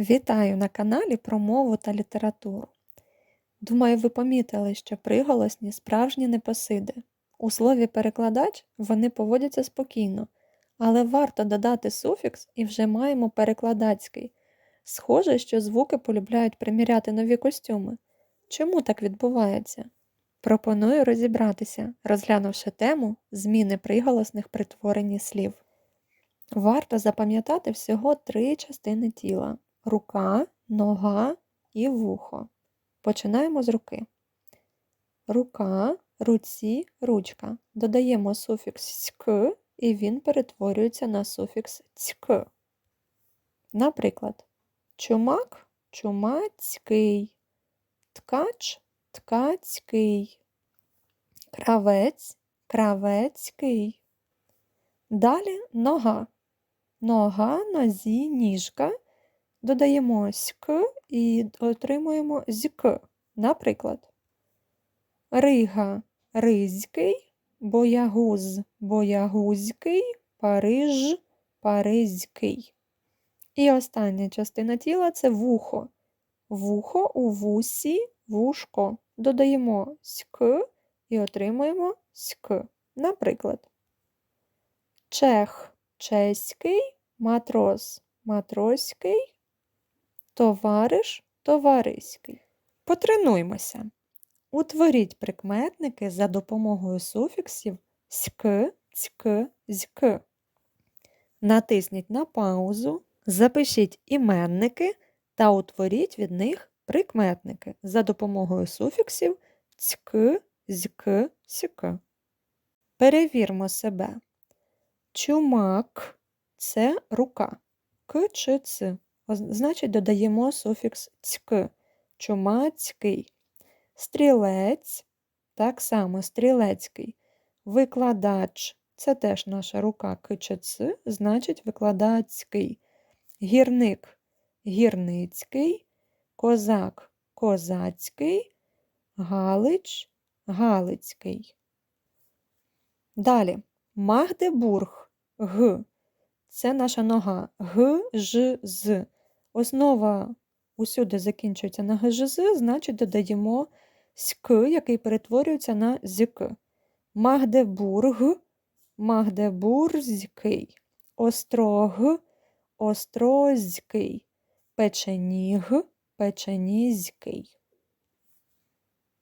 Вітаю на каналі про мову та літературу. Думаю, ви помітили, що приголосні справжні непосиди. У слові перекладач вони поводяться спокійно, але варто додати суфікс і вже маємо перекладацький. Схоже, що звуки полюбляють приміряти нові костюми. Чому так відбувається? Пропоную розібратися, розглянувши тему зміни приголосних при творенні слів. Варто запам'ятати всього три частини тіла рука, нога і вухо. Починаємо з руки. Рука, руці, ручка. Додаємо суфікс ськ, і він перетворюється на суфікс цьк. Наприклад, чумак чумацький, ткач ткацький, кравець кравецький. Далі нога. Нога, нозі, ніжка. Додаємо ськ і отримуємо зьк. Наприклад, Рига ризький, боягуз боягузький, Париж паризький. І остання частина тіла це вухо. Вухо у вусі вушко. Додаємо ськ і отримуємо ськ. Наприклад, чех чеський, матрос матроський, товариш товариський. Потренуймося. Утворіть прикметники за допомогою суфіксів ськ, цьк, зьк. Натисніть на паузу, запишіть іменники та утворіть від них прикметники за допомогою суфіксів цьк, зьк, ськ. Перевірмо себе. Чумак це рука. К чи ц. Значить, додаємо суфікс цьк. Чумацький. Стрілець. Так само стрілецький. Викладач це теж наша рука К чи ц, значить викладацький. Гірник гірницький, козак козацький, галич галицький. Далі Магдебург Г. Це наша нога Г, Ж, З. Основа усюди закінчується на Г, Ж, З, значить додаємо ськ, який перетворюється на зьк. Магдебург, Магдебурзький, Острог, Острозький, Печеніг, Печенізький.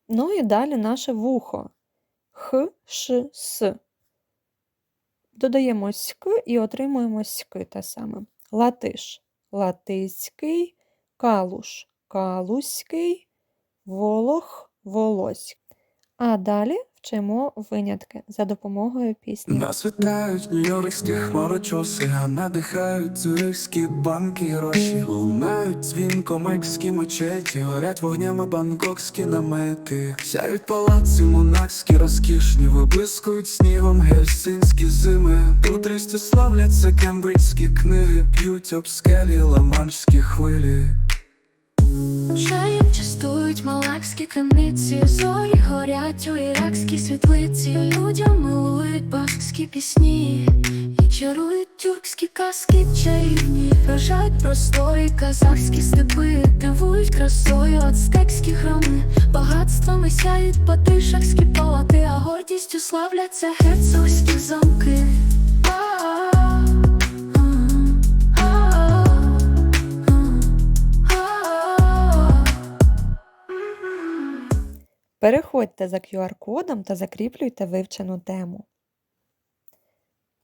Ну і далі наше вухо Х, Ш, С. Додаємо ськ і отримуємо ськ те саме. Латиш латиський, калуш калуський, волох волоськ. А далі вчимо винятки за допомогою пісні. Нас вітають нью-йоркські хмарочоси, а надихають цюрихські банки гроші. Лунають дзвінко мекські мечеті, горять вогнями бангкокські намети. Сяють палаци монахські розкішні, виблискують снігом гельсинські зими. Тут Туристи славляться кембриджські книги, п'ють об скелі ламаншські хвилі. Чаєм малакські криниці, зорі горять у іракській світлиці, людям милують баскські пісні, і чарують тюркські казки. Чарівні, вражають просторі казахські степи, дивують красою ацтекські храми, багатствами сяють патишакські палати, а гордістю славляться герцогські Переходьте за QR-кодом та закріплюйте вивчену тему.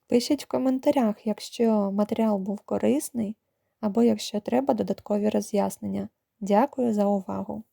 Пишіть в коментарях, якщо матеріал був корисний, або якщо треба додаткові роз'яснення. Дякую за увагу!